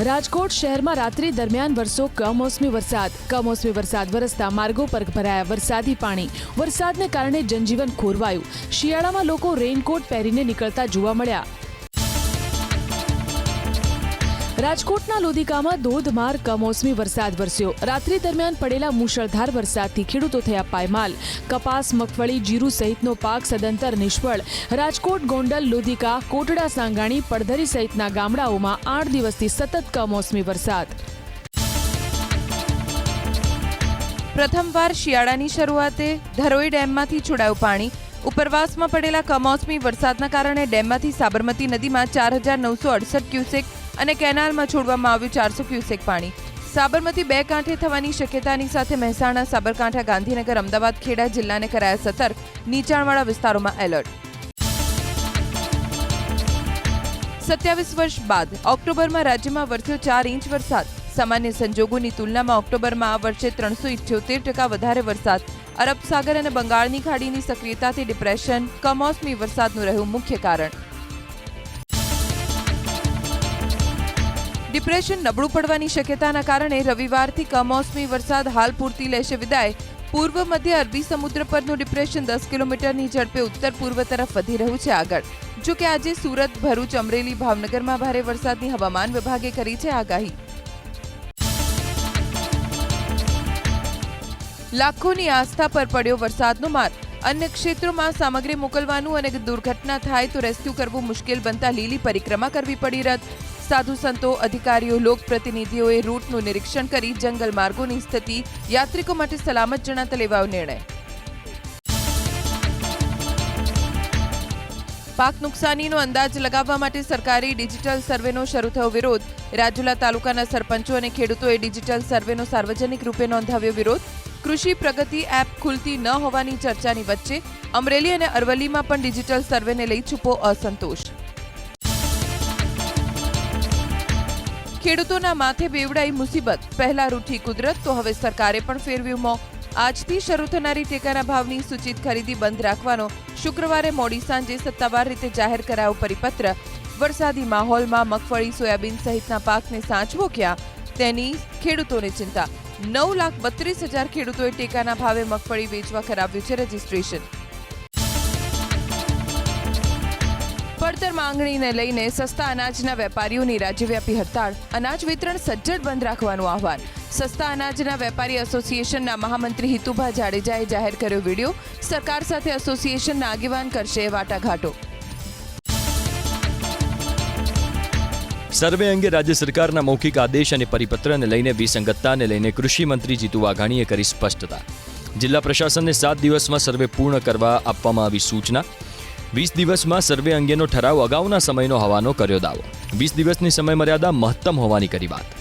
રાજકોટ શહેરમાં રાત્રિ દરમિયાન વરસો કમોસમી વરસાદ. કમોસમી વરસાદ વરસતા માર્ગો પર ભરાયા વરસાદી પાણી. વરસાદને કારણે જનજીવન ખોરવાયું. શિયાળામાં લોકો રેઇનકોટ પહેરીને નીકળતા જોવા મળ્યા. રાજકોટના લોધિકામાં ધોધમાર કમોસમી વરસાદ વરસ્યો. રાત્રિ દરમિયાન પડેલા મુશળધાર વરસાદથી ખેડૂતો થયા પાયમાલ. કપાસ, મગફળી, જીરું સહિતનો પાક સદંતર નિષ્ફળ. રાજકોટ, ગોંડલ, લોધિકા, કોટડા, સાંગાણી, પડધરી સહિતના ગામડાઓમાં આઠ દિવસથી સતત કમોસમી વરસાદ. પ્રથમવાર શિયાળાની શરૂઆતે ધરોઈ ડેમમાંથી છોડાયું પાણી. ઉપરવાસમાં પડેલા કમોસમી વરસાદના કારણે ડેમમાંથી સાબરમતી નદીમાં ચાર હજાર નવસો અડસઠ ક્યુસેક અને કેનાલમાં છોડવામાં આવ્યું ચારસો ક્યુસેક પાણી. સાબરમતી બે કાંઠે થવાની શક્યતાની સાથે મહેસાણા, સાબરકાંઠા, ગાંધીનગર, અમદાવાદ, ખેડા જિલ્લાને કરાયા સતર્ક. નીચાણવાળા વિસ્તારોમાં એલર્ટ. સત્યાવીસ વર્ષ બાદ ઓક્ટોબરમાં રાજ્યમાં વરસ્યો ચાર ઇંચ વરસાદ. સામાન્ય સંજોગોની તુલનામાં ઓક્ટોબરમાં આ વર્ષે ત્રણસો ઇઠ્યોતેર ટકા વધારે વરસાદ. અરબ સાગર અને બંગાળની ખાડીની સક્રિયતાથી ડિપ્રેશન કમોસમી વરસાદનું રહ્યું મુખ્ય કારણ. ડિપ્રેશન નબળું પડવાની શક્યતાના કારણે રવિવારથી કમોસમી વરસાદ હાલ પૂરતી લેશે વિદાય. પૂર્વ મધ્ય અરબી સમુદ્ર પરનું ડિપ્રેશન દસ કિલોમીટરની ઝડપે ઉત્તર પૂર્વ તરફ વધી રહ્યું છે આગળ. જો કે આજે સુરત, ભરૂચ, અમરેલી, ભાવનગરમાં ભારે વરસાદની હવામાન વિભાગે કરી છે આગાહી. લાખોની આસ્થા પર પડ્યો વરસાદનો માર. અન્ય ક્ષેત્રોમાં સામગ્રી મોકલવાનું અને દુર્ઘટના થાય તો રેસ્ક્યુ કરવું મુશ્કેલ બનતા લીલી પરિક્રમા કરવી પડી રદ. સાધુ સંતો, અધિકારીઓ, લોકપ્રતિનિધિઓએ રૂટનું નિરીક્ષણ કરી જંગલ માર્ગોની સ્થિતિ યાત્રિકો માટે સલામત જણાતા લેવાયો નિર્ણય. પાક નુકસાનીનો અંદાજ લગાવવા માટે સરકારી ડિજિટલ સર્વેનો શરૂ થયો વિરોધ. રાજુલા તાલુકાના સરપંચો અને ખેડૂતોએ ડિજિટલ સર્વેનો સાર્વજનિક રૂપે નોંધાવ્યો વિરોધ. કૃષિ પ્રગતિ એપ ખુલતી ન હોવાની ચર્ચાની વચ્ચે અમરેલી અને અરવલ્લીમાં પણ ડિજિટલ સર્વેને લઈ છૂપો અસંતોષ. ખેડૂતોના માથે બેવડાઈ મુસીબત. પહેલા રૂઠી કુદરત, તો હવે સરકારે પણ ફેરવ્યું મો. આજથી શરૂ થનારી ટેકાના ભાવની સૂચિત ખરીદી બંધ રાખવાનો શુક્રવારે મોડી સાંજે સત્તાવાર રીતે જાહેર કરાયો પરિપત્ર. વરસાદી માહોલમાં મગફળી, સોયાબીન સહિતના પાકને સાચવો ક્યાં તેની ખેડૂતોને ચિંતા. નવ લાખ બત્રીસ હજાર ખેડૂતોએ ટેકાના ભાવે મગફળી વેચવા કરાવ્યું છે રજીસ્ટ્રેશન. પડતર માંગણીને લઈને સસ્તા અનાજના વેપારીઓની રાજ્યવ્યાપી હડતાળ, અનાજ વિતરણ સજ્જડ બંધ રાખવાનું આહવાન. સસ્તા અનાજના વેપારી એસોસિએશનના મહામંત્રી હિતુભા જાડેજાએ જાહેર કર્યો વીડિયો. સરકાર સાથે એસોસિએશનના આગેવાન કરશે વાટાઘાટો. સર્વે અંગે રાજ્ય સરકારના મૌખિક આદેશ અને પરિપત્રને લઈને વિસંગતતાને લઈને કૃષિ મંત્રી જીતુ વાઘાણીએ કરી સ્પષ્ટતા. જિલ્લા પ્રશાસનને સાત દિવસમાં સર્વે પૂર્ણ કરવા આપવામાં આવી સૂચના. વીસ દિવસમાં સર્વે અંગેનો ઠરાવ અગાઉના સમયનો હોવાનો કર્યો દાવો. વીસ દિવસની સમયમર્યાદા મહત્તમ હોવાની કરી વાત.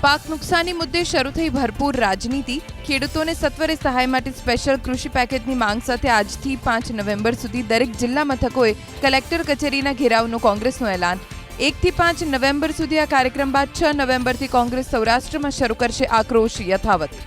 પાક નુકસાની મુદ્દે શરૂ થઈ ભરપૂર રાજનીતિ. ખેડૂતોને સત્વરે સહાય માટે સ્પેશિયલ કૃષિ પેકેજની માંગ સાથે આજથી પાંચ નવેમ્બર સુધી દરેક જિલ્લા મથકોએ કલેક્ટર કચેરીના ઘેરાવનું કોંગ્રેસનું એલાન. એકથી પાંચ નવેમ્બર સુધી આ કાર્યક્રમ બાદ છ નવેમ્બરથી કોંગ્રેસ સૌરાષ્ટ્રમાં શરૂ કરશે આક્રોશ યથાવત.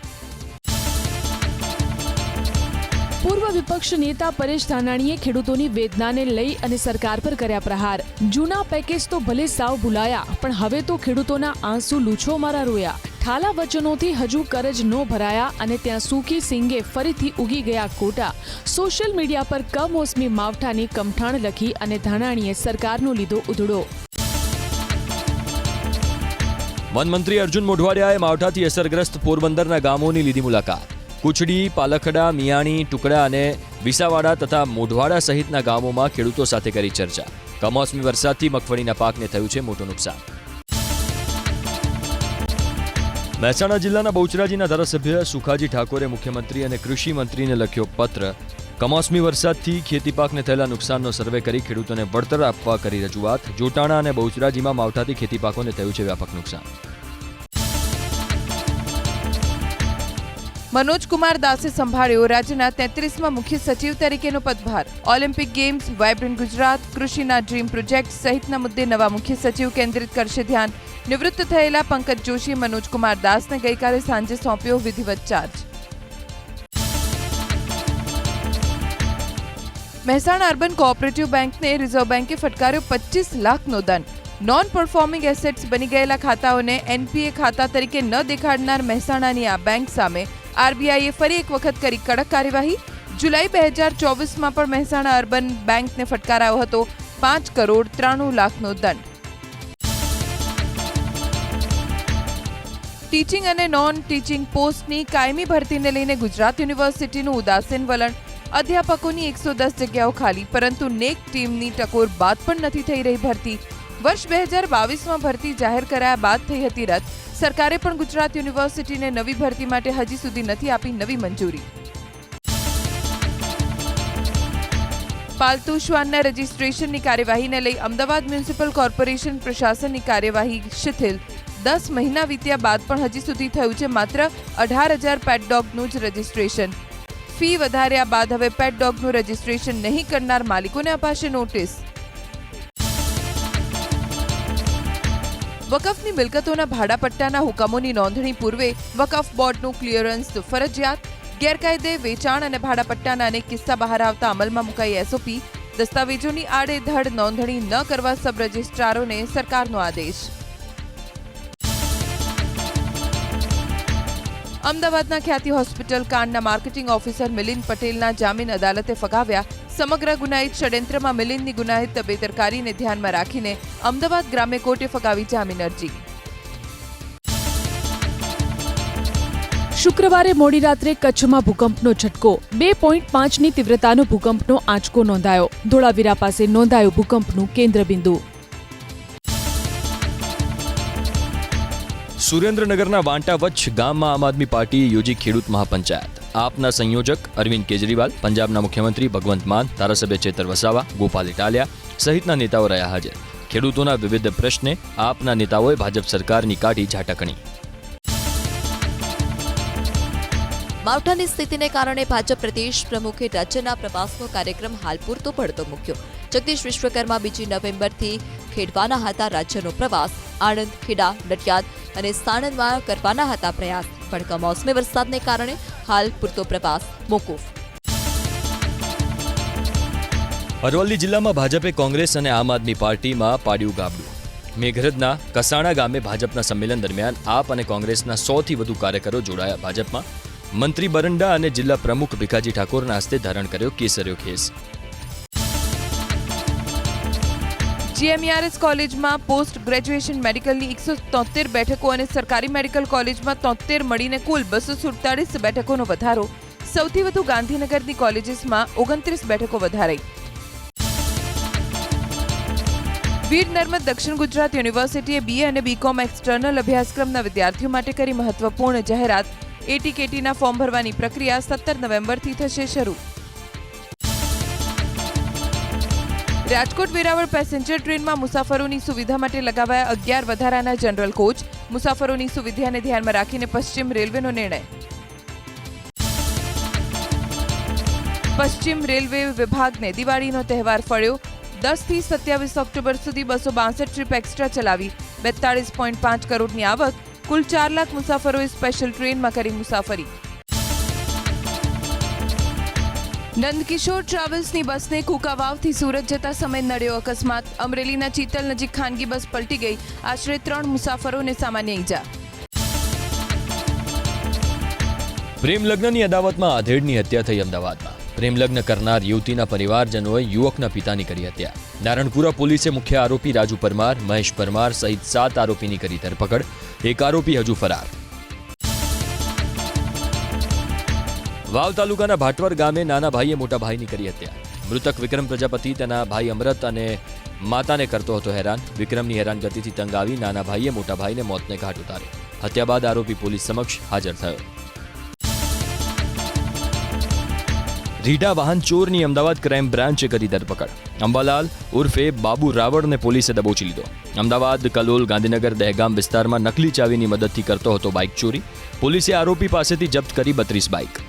પૂર્વ વિપક્ષ નેતા પરેશ ધાનાણીએ ખેડૂતોની વેદનાને લઈ અને સરકાર પર કર્યા પ્રહાર. જૂના પેકેજ તો ભલે સાવ ભૂલાયા, પણ હવે તો ખેડૂતોના આંસુ લૂછો મારા રોયા. ઠાલા વચનોથી હજુ કરજ ન ભરાયા અને ત્યાં સૂકી સિંગે ફરીથી ઉગી ગયા કોટા. સોશિયલ મીડિયા પર કમોસમી માવઠાની કમઠાણ લખી અને ધાનાણીએ સરકારનો લીધો ઉધડો. વનમંત્રી અર્જુન મોઢવાડિયાએ માવઠાથી અસરગ્રસ્ત પોરબંદરના ગામોની લીધી મુલાકાત. કુચડી પાલખડા, મિયાણી, ટુકડા અને વિસાવાડા તથા મોઢવાડા સહિતના ગામોમાં ખેડૂતો સાથે કરી ચર્ચા. કમોસમી વરસાદથી મગફળીના પાકને થયું છે મોટું નુકસાન. મહેસાણા જિલ્લાના બહુચરાજીના ધારાસભ્ય સુખાજી ઠાકોરે મુખ્યમંત્રી અને કૃષિ મંત્રીને લખ્યો પત્ર. કમોસમી વરસાદથી ખેતી પાકને થયેલા નુકસાનનો સર્વે કરી ખેડૂતોને વળતર આપવા કરી રજૂઆત. જોટાણા અને બહુચરાજીમાં માવઠાથી ખેતી પાકોને થયું છે વ્યાપક નુકસાન. મનોજ કુમાર દાસે સંભાળ્યો રાજ્યના તેત્રીસમાં મુખ્ય સચિવ તરીકેનો પદભાર. ઓલિમ્પિક ગેમ્સ વાઇબ્રન્ટ ગુજરાત કૃષિના ડ્રીમ પ્રોજેક્ટ સહિતના મુદ્દે નવા મુખ્ય સચિવ કેન્દ્રિત કરશે ધ્યાન. નિવૃત્ત થયેલા પંકજ જોશીએ મનોજ કુમાર દાસને ગઈકાલે સાંજે સોંપ્યો વિધિવત ચાર્જ મહેસાણા અર્બન કોઓપરેટિવ બેંકને રિઝર્વ બેંકે ફટકાર્યો પચીસ લાખનો દંડ. નોન પરફોર્મિંગ એસેટ્સ બની ગયેલા ખાતાઓને એનપીએ ખાતા તરીકે ન દેખાડનાર મહેસાણાની આ બેંક સામે આરબીઆઈએ ફરી એક વખત કરી કડક કાર્યવાહી. જુલાઈ બે હજાર ચોવીસમાં પણ મહેસાણા અર્બન બેંકને ફટકારાયો હતો પાંચ કરોડ ત્રાણું લાખનો દંડ. ટીચિંગ અને નોન ટીચિંગ પોસ્ટની કાયમી ભરતીને લઈને ગુજરાત યુનિવર્સિટીનું ઉદાસીન વલણ. અધ્યાપકોની એકસો દસ જગ્યાઓ ખાલી, પરંતુ નેક ટીમની ટકોર બાદ પણ નથી થઈ રહી ભરતી. વર્ષ બે હજાર બાવીસમાં ભરતી જાહેર કરાયા બાદ થઈ હતી રદ. સરકારે પણ ગુજરાત યુનિવર્સિટીને નવી ભરતી માટે હજી સુધી નથી આપી નવી મંજૂરી. પાલતુ શ્વાનના રજિસ્ટ્રેશનની કાર્યવાહીને લઈ અમદાવાદ મ્યુનિસિપલ કોર્પોરેશન પ્રશાસનની કાર્યવાહી શિથિલ. દસ મહિના વીત્યા બાદ પણ હજી સુધી થયું છે માત્ર અઢાર હજાર પેટ ડોગનું જ રજીસ્ટ્રેશન. ફી વધાર્યા બાદ હવે પેટ ડોગનું રજીસ્ટ્રેશન નહીં કરનાર માલિકોને અપાશે નોટિસ. વકફની મિલકતોના ભાડાપટ્ટાના હુકમોની નોંધણી પૂર્વે વકફ બોર્ડનું ક્લિયરન્સ ફરજિયાત, ગેરકાયદે વેચાણ અને ભાડાપટ્ટાના અનેક કિસ્સા બહાર આવતા અમલમાં મુકાઈ એસઓપી, દસ્તાવેજોની આડેધડ નોંધણી ન કરવા સબ રજિસ્ટ્રારોને સરકારનો આદેશ. અમદાવાદના ખ્યાતિ હોસ્પિટલ કાંડના માર્કેટિંગ ઓફિસર મિલિંદ પટેલના જામીન અદાલતે ફગાવ્યા સમગ્ર ગુનાહિત ષડયંત્રમાં મિલિંદની ગુનાહિત બેદરકારીને ધ્યાનમાં રાખીને અમદાવાદ ગ્રામ્ય કોર્ટે ફગાવી જામીન અરજી. શુક્રવારે મોડી રાત્રે કચ્છમાં ભૂકંપનો ઝટકો. બે પોઈન્ટ પાંચની તીવ્રતાનો ભૂકંપનો આંચકો નોંધાયો. ધોળાવીરા પાસે નોંધાયો ભૂકંપનું કેન્દ્રબિંદુ. સુરેન્દ્રનગરના વાંટા વચ્ચ ગામમાં આમ આદમી પાર્ટીએ યોજી ખેડૂત મહાપંચાયત. આપના સંયોજક અરવિંદ કેજરીવાલ, પંજાબના મુખ્યમંત્રી ભગવંત માન, ધારાસભ્ય ચેતર વસાવા, ગોપાલ ઇટાલિયા સહિતના નેતાઓ રહ્યા હાજર. ખેડૂતોના વિવિધ પ્રશ્ને આપના નેતાઓએ ભાજપ સરકારની કાઢી ઝાટકણી. માવઠાની સ્થિતિને કારણે ભાજપ પ્રદેશ પ્રમુખે રાજ્યના પ્રવાસનો કાર્યક્રમ હાલ પૂરતો પડતો મૂક્યો. જગદીશ વિશ્વકર્મા બીજી નવેમ્બરથી ખેડવાના હતા રાજ્યનો પ્રવાસ. આણંદ, ખેડા, નડિયાદ અને સાણંદમાં કરવાના હતા પ્રયાસ. પણ કમોસમી વરસાદને કારણે હાલ પૂરતો પ્રવાસ મોકૂફ. અરવલ્લી જિલ્લામાં ભાજપે કોંગ્રેસ અને આમ આદમી પાર્ટીમાં પાડ્યું ગાબડું. મેઘરજના કસાણા ગામે ભાજપના સંમેલન દરમિયાન આપ અને કોંગ્રેસના સોથી વધુ કાર્યકરો જોડાયા. ભાજપમાં મંત્રી બરંડા અને જિલ્લા પ્રમુખ ભીખાજી ઠાકોરના હસ્તે ધારણ કર્યો કેસર્યો ખેસ. જીએમઈઆરએસ કોલેજમાં પોસ્ટ ગ્રેજ્યુએશન મેડિકલની એકસો તોતેર બેઠકો અને સરકારી મેડિકલ કોલેજમાં તોતેર મળીને કુલ બસો સુડતાલીસ બેઠકોનો વધારો. સૌથી વધુ ગાંધીનગરની કોલેજીસમાં ઓગણત્રીસ બેઠકો વધારાઈ. વીર નર્મદ દક્ષિણ ગુજરાત યુનિવર્સિટીએ બીએ અને બીકોમ એક્સટર્નલ અભ્યાસક્રમના વિદ્યાર્થીઓ માટે કરી મહત્વપૂર્ણ જાહેરાત. એટીકેટીના ફોર્મ ભરવાની પ્રક્રિયા સત્તર નવેમ્બરથી થશે શરૂ. રાજકોટ વેરાવળ પેસેન્જર ટ્રેનમાં મુસાફરોની સુવિધા માટે લગાવાયા અગિયાર વધારાના જનરલ કોચ. મુસાફરોની સુવિધાને ધ્યાનમાં રાખીને પશ્ચિમ રેલવેનો નિર્ણય. પશ્ચિમ રેલવે વિભાગને દિવાળીનો તહેવાર ફળ્યો. દસથી સત્યાવીસ ઓક્ટોબર સુધી બસો બાસઠ ટ્રીપ એક્સ્ટ્રા ચલાવી. બેતાળીસ પોઈન્ટ પાંચ કરોડની આવક. કુલ ચાર લાખ મુસાફરોએ સ્પેશિયલ ટ્રેનમાં કરી મુસાફરી. નંદકિશોર ટ્રાવેલ્સની બસને કુકાવાવથી સુરત જતા સમય નડ્યો અકસ્માત. અમરેલીના ચીતલ નજીક ખાનગી બસ પલટી ગઈ. આશરે ત્રણ મુસાફરોને સામાન્ય ઈજા. પ્રેમ લગ્નની અદાવતમાં આધેડની હત્યા થઈ અમદાવાદમાં. પ્રેમ લગ્ન કરનાર યુવતીના પરિવારજનોએ યુવકના પિતાની કરી હત્યા. નારણપુરા પોલીસે મુખ્ય આરોપી રાજુ પરમાર, મહેશ પરમાર સહિત સાત આરોપીની કરી ધરપકડ. એક આરોપી હજુ ફરાર. વાવ તાલુકાના ભાટવર ગામે નાના ભાઈએ મોટા ભાઈની કરી હત્યા. મૃતક વિક્રમ પ્રજાપતિ, તેના ભાઈ અમરત અને માતાને કરતો હતો હેરાન. વિક્રમની હેરાનગતિથી તંગ આવી નાના ભાઈએ મોટા ભાઈને મોતને ઘાટ ઉતાર્યો. હત્યા બાદ આરોપી પોલીસ સમક્ષ હાજર થયો. રીઢા વાહન ચોરની અમદાવાદ ક્રાઇમ બ્રાન્ચે કરી ધરપકડ. અંબાલાલ ઉર્ફે બાબુ રાવળને પોલીસે દબોચી લીધો. અમદાવાદ કલોલ ગાંધીનગર દહેગામ વિસ્તારમાં નકલી ચાવીની મદદથી કરતો હતો બાઇક ચોરી. પોલીસે આરોપી પાસેથી જપ્ત કરી બત્રીસ બાઇક.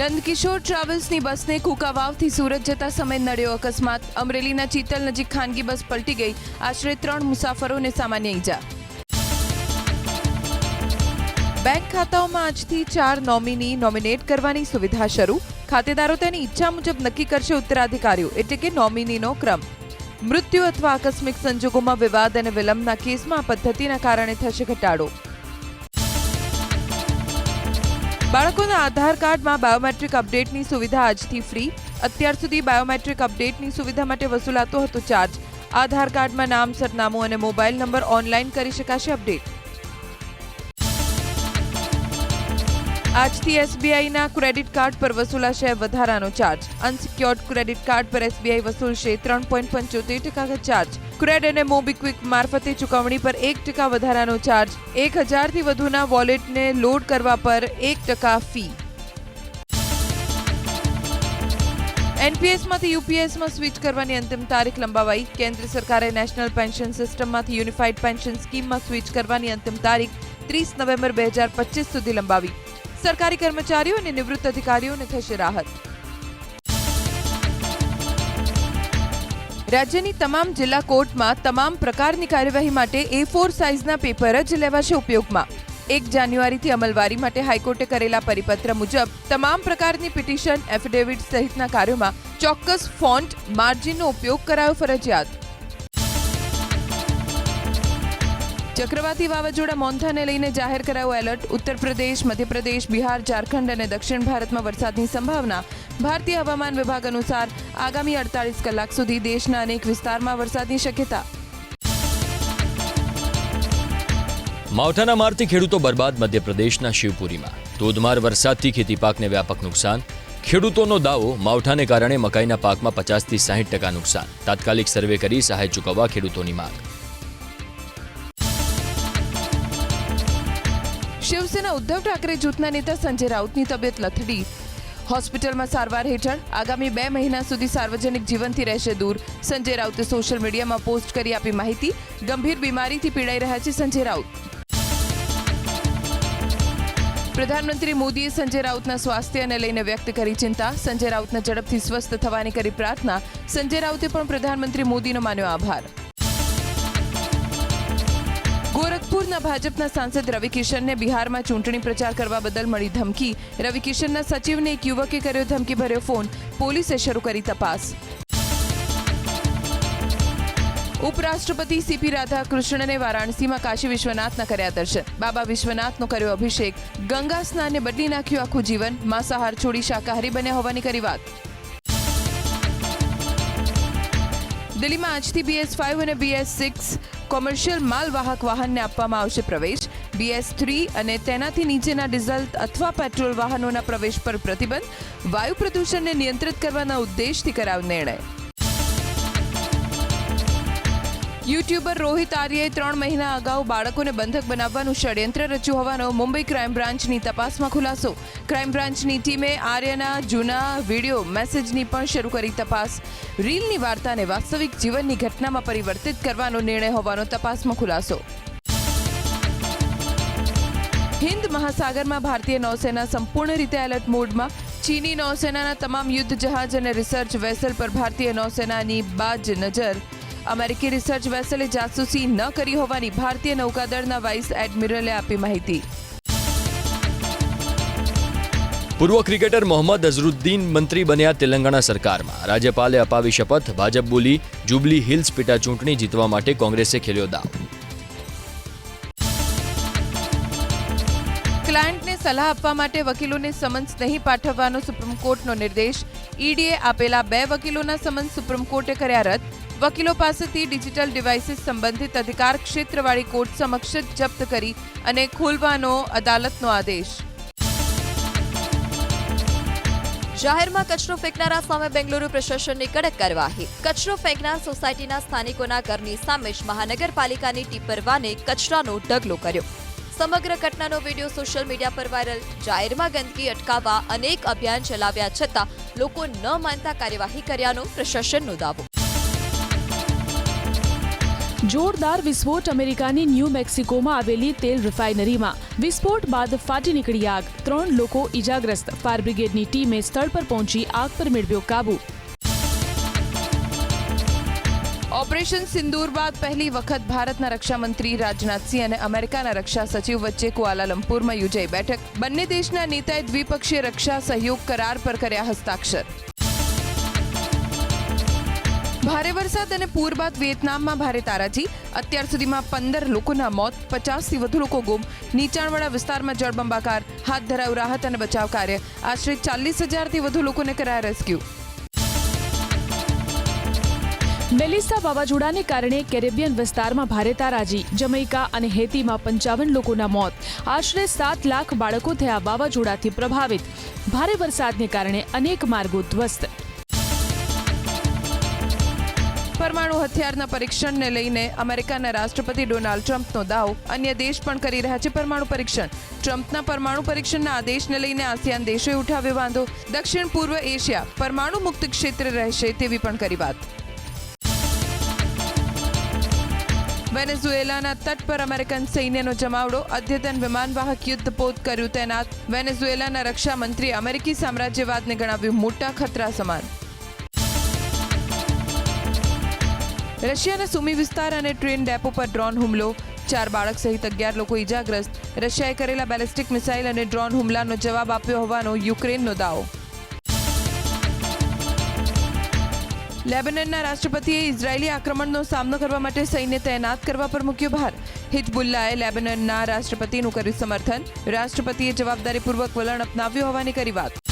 નંદકિશોર ટ્રાવેલ્સની બસને કુકાવાવથી સુરત જતા સમય નડ્યો. અકસ્માત. અમરેલીના ચીતલ નજીક ખાનગી બસ પલટી ગઈ. આશરે ત્રણ મુસાફરોને સામાન્ય ઈજા. બેંક ખાતાઓમાં આજથી ચાર નોમિની નોમિનેટ કરવાની સુવિધા શરૂ. ખાતેદારો તેની ઈચ્છા મુજબ નક્કી કરશે ઉત્તરાધિકારીઓ, એટલે કે નોમિનીનો ક્રમ. મૃત્યુ અથવા આકસ્મિક સંજોગોમાં વિવાદ અને વિલંબના કેસમાં પદ્ધતિના કારણે થશે ઘટાડો. બાળકોના આધાર કાર્ડમાં બાયોમેટ્રિક અપડેટની સુવિધા આજથી ફ્રી. અત્યાર સુધી બાયોમેટ્રિક અપડેટની સુવિધા માટે વસૂલાતો હતો ચાર્જ. આધાર કાર્ડમાં નામ, સરનામું અને મોબાઈલ નંબર ઓનલાઈન કરી શકાશે અપડેટ. આજથી એસબીઆઈના ક્રેડિટ કાર્ડ પર વસૂલાશે વધારાનો ચાર્જ અનસિક્યોર્ડ ક્રેડિટ કાર્ડ પર એસબીઆઈ વસૂલશે ત્રણ પોઈન્ટ પંચોતેર ટકા ચાર્જ ક્રેડ અને મોબીક્વિક મારફતે ચૂકવણી પર એક ટકા વધારાનો ચાર્જ એક હજારથી વધુના વોલેટને લોડ કરવા પર એક ટકા ફી એનપીએસમાંથી યુપીએસમાં સ્વિચ કરવાની અંતિમ તારીખ લંબાવાઈ. કેન્દ્ર સરકારે નેશનલ પેન્શન સિસ્ટમમાંથી યુનિફાઈડ પેન્શન સ્કીમમાં સ્વિચ કરવાની અંતિમ તારીખ ત્રીસ નવેમ્બર બે હજાર પચીસ સુધી લંબાવી. સરકારી કર્મચારીઓ અને નિવૃત્ત અધિકારીઓને થશે રાહત. રાજ્યની તમામ જિલ્લા કોર્ટમાં તમામ પ્રકારની કાર્યવાહી માટે એ ફોર સાઇઝના પેપર જ લેવાશે ઉપયોગમાં. એક જાન્યુઆરીથી અમલવારી માટે હાઈકોર્ટે કરેલા પરિપત્ર મુજબ તમામ પ્રકારની પિટિશન એફિડેવિટ સહિતના કાર્યોમાં ચોક્કસ ફોન્ટ માર્જિનનો ઉપયોગ કરાયો ફરજિયાત. ચક્રવાતી વાવાઝોડા મોન્થાને લઈને જાહેર કરાયો એલર્ટ. ઉત્તર પ્રદેશ મધ્યપ્રદેશ, બિહાર, ઝારખંડ અને દક્ષિણ ભારતમાં વરસાદની સંભાવના. ભારતીય હવામાન વિભાગ અનુસાર આગામી અડતાલીસ કલાક સુધી દેશના અનેક વિસ્તારમાં વરસાદની શક્યતા. માવઠાના મારથી ખેડૂતો બરબાદ મધ્યપ્રદેશના શિવપુરીમાં. ધોધમાર વરસાદથી ખેતી પાકને વ્યાપક નુકસાન. ખેડૂતોનો દાવો, માવઠાને કારણે મકાઈના પાકમાં પચાસથી સાહીઠ ટકા નુકસાન. તાત્કાલિક સર્વે કરી સહાય ચૂકવવા ખેડૂતોની માંગ. શિવસેના ઉદ્ધવ ઠાકરે જૂથના નેતા સંજય રાઉતની તબિયત લથડી. હોસ્પિટલમાં સારવાર હેઠળ આગામી બે મહિના સુધી સાર્વજનિક જીવનથી રહેશે દૂર. સંજય રાઉતે સોશિયલ મીડિયામાં પોસ્ટ કરી આપી માહિતી. ગંભીર બીમારીથી પીડાઈ રહ્યા છે સંજય રાઉત. પ્રધાનમંત્રી મોદીએ સંજય રાઉતના સ્વાસ્થ્યને લઈને વ્યક્ત કરી ચિંતા. સંજય રાઉતના ઝડપથી સ્વસ્થ થવાની કરી પ્રાર્થના. સંજય રાઉતે પણ પ્રધાનમંત્રી મોદીનો માન્યો આભાર. ગોરખપુરના ભાજપના સાંસદ રવિ કિશનને બિહારમાં ચૂંટણી પ્રચાર કરવા બદલ મળી ધમકી. રવિ કિશનના સચિવને એક યુવકે કર્યો ધમકીભર્યો ફોન. પોલીસે શરૂ કરી તપાસ. ઉપરાષ્ટ્રપતિ સીપી રાધાકૃષ્ણને વારાણસીમાં કાશી વિશ્વનાથના કર્યા દર્શન. બાબા વિશ્વનાથનો કર્યો અભિષેક. ગંગા સ્નાને બદલી નાખ્યું આખું જીવન. માંસાહાર છોડી શાકાહારી બન્યા હોવાની કરી વાત. દિલ્હીમાં આજથી બીએસ ફાઇવ અને બીએસ સિક્સ કોમર્શિયલ માલવાહક વાહનને આપવામાં આવશે પ્રવેશ. બીએસ થ્રી અને તેનાથી નીચેના ડીઝલ અથવા પેટ્રોલ વાહનોના પ્રવેશ પર પ્રતિબંધ. વાયુ પ્રદૂષણને નિયંત્રિત કરવાના ઉદ્દેશથી કરાવ નિર્ણય. યુટ્યુબર રોહિત આર્યએ ત્રણ મહિના અગાઉ બાળકોને બંધક બનાવવાનું ષડયંત્ર રચ્યું હોવાનો મુંબઈ ક્રાઇમ બ્રાન્ચની તપાસમાં ખુલાસો. ક્રાઇમ બ્રાન્ચની ટીમે આર્યના જૂના વીડિયો, મેસેજની પણ શરૂ કરી તપાસ. રીલની વાર્તાને વાસ્તવિક જીવનની ઘટનામાં પરિવર્તિત કરવાનો નિર્ણય હોવાનો તપાસમાં ખુલાસો. હિન્દ મહાસાગરમાં ભારતીય નૌસેના સંપૂર્ણ રીતે એલર્ટ મોડમાં. ચીની નૌસેનાના તમામ યુદ્ધ જહાજ અને રિસર્ચ વેસલ પર ભારતીય નૌસેનાની બાજ નજર. અમેરિકી રિસર્ચ વેસલે જાસૂસી ન કરી હોવાની ભારતીય નૌકાદળના વાઇસ એડમિરલે આપી માહિતી. પૂર્વ ક્રિકેટર મોહમ્મદ અઝરુદ્દીન મંત્રી બન્યા તેલંગાણા સરકારમાં. રાજ્યપાલે અપાવી શપથ ભાજપ બોલી જુબલી હિલ્સ પેટા ચૂંટણી જીતવા માટે કોંગ્રેસે ખેલ્યો દાવ. ક્લાયન્ટને સલાહ આપવા માટે વકીલોને સમન્સ નહીં પાઠવવાનો સુપ્રીમ કોર્ટનો નિર્દેશ. ઈડીએ આપેલા બે વકીલોના સમન્સ સુપ્રીમ કોર્ટે કર્યા રદ. વકીલો પાસેથી ડિજિટલ ડિવાઇસીસ સંબંધિત અધિકાર ક્ષેત્રવાળી કોર્ટ સમક્ષ જપ્ત કરી અને ખોલવાનો અદાલતનો આદેશ. જાહેરમાં કચરો ફેંકનારા સામે બેંગલુરુ પ્રશાસનની કડક કાર્યવાહી. કચરો ફેંકનાર સોસાયટીના સ્થાનિકોના ઘરની સામે જ મહાનગરપાલિકાની ટીપર વાને કચરાનો ઢગલો કર્યો. સમગ્ર ઘટનાનો વીડિયો સોશિયલ મીડિયા પર વાયરલ. જાહેરમાં ગંદકી અટકાવવા અનેક અભિયાન ચલાવ્યા છતાં લોકો ન માનતા કાર્યવાહી કર્યાનો પ્રશાસનનો દાવો. જોરદાર વિસ્ફોટ અમેરિકાની ન્યૂ મેક્સિકોમાં આવેલી તેલ રિફાઇનરીમાં. વિસ્ફોટ બાદ ફાટી નીકળી આગ. ત્રણ લોકો ઇજાગ્રસ્ત ફાયર બ્રિગેડની ટીમે સ્થળ પર પહોંચી આગ પર મેળવ્યો કાબુ. ઓપરેશન સિંદૂર બાદ પહેલી વખત ભારતના રક્ષામંત્રી રાજનાથસિંહ અને અમેરિકાના રક્ષા સચિવ વચ્ચે કુઆલાલંપુરમાં યોજાઈ બેઠક. બંને દેશના નેતાએ દ્વિપક્ષીય રક્ષા સહયોગ કરાર પર કર્યા હસ્તાક્ષર. ભારે વરસાદ અને પૂર બાદ વિયેતનામમાં ભારે તારાજી. અત્યાર સુધીમાં પંદર લોકોના મોત, પચાસથી વધુ લોકો ગુમ. નીચાણવાળા વિસ્તારમાં જળબંબાકાર, હાથ ધરાયું રાહત અને બચાવ કાર્ય. આશરે ચાલીસ હજારથી વધુ લોકોને કરાયા રેસ્ક્યુ. મેલિસા વાવાઝોડાને કારણે કેરેબિયન વિસ્તારમાં ભારે તારાજી, જમૈકા અને હેતીમાં પંચાવન લોકોના મોત. આશરે સાત લાખ બાળકો થયા વાવાઝોડાથી પ્રભાવિત. ભારે વરસાદને કારણે અનેક માર્ગો ધ્વસ્ત. પરમાણુ હથિયારના પરીક્ષણને લઈને અમેરિકાના રાષ્ટ્રપતિ ડોનાલ્ડ ટ્રમ્પનો દાવો. અન્ય દેશ પણ કરી રહ્યા છે પરમાણુ પરીક્ષણ. ટ્રમ્પના પરમાણુ પરીક્ષણના આદેશને લઈને આસિયાન દેશોએ ઉઠાવ્યો વાંધો. દક્ષિણ પૂર્વ એશિયા પરમાણુ મુક્ત ક્ષેત્ર રહેશે તેવી પણ કરી વાત. વેનેઝુએલાના તટ પર અમેરિકન સૈન્યનો જમાવડો. અદ્યતન વિમાનવાહક યુદ્ધ પોત કર્યું તૈનાત. વેનેઝુએલાના રક્ષામંત્રીએ અમેરિકી સામ્રાજ્યવાદને ગણાવ્યું મોટા ખતરા સમાન. રશિયાના સુમી વિસ્તાર અને ટ્રેન ડેપો પર ડ્રોન હુમલો. ચાર બાળક સહિત અગિયાર લોકો ઇજાગ્રસ્ત રશિયાએ કરેલા બેલિસ્ટિક મિસાઇલ અને ડ્રોન હુમલાનો જવાબ આપ્યો હોવાનો યુક્રેનનો દાવો. લેબનનના રાષ્ટ્રપતિએ ઇઝરાયેલી આક્રમણનો સામનો કરવા માટે સૈન્ય તૈનાત કરવા પર મૂક્યો ભાર. હિજબુલ્લાએ લેબનનના રાષ્ટ્રપતિનું કર્યું સમર્થન. રાષ્ટ્રપતિએ જવાબદારીપૂર્વક વલણ અપનાવ્યું હોવાની કરી વાત.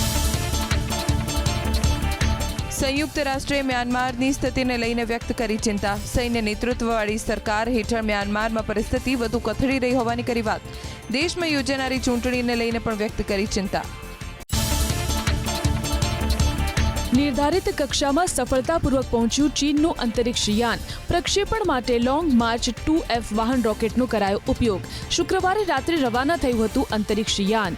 સંયુક્ત રાષ્ટ્રે મ્યાનમારની સ્થિતિને લઈને વ્યક્ત કરી ચિંતા. સૈન્ય નેતૃત્વવાળી સરકાર હેઠળ મ્યાનમારમાં પરિસ્થિતિ વધુ કથળી રહી હોવાની કરી વાત. દેશમાં યોજાનારી ચૂંટણીને લઈને પણ વ્યક્ત કરી ચિંતા. નિર્ધારિત કક્ષામાં સફળતાપૂર્વક પહોંચ્યું ચીનનું અંતરિક્ષ યાન. પ્રક્ષેપણ માટે લોંગ માર્ચ ટુ એફ વાહન રોકેટનો કરાયો ઉપયોગ. શુક્રવારે રાત્રે રવાના થયું હતું અંતરિક્ષ યાન.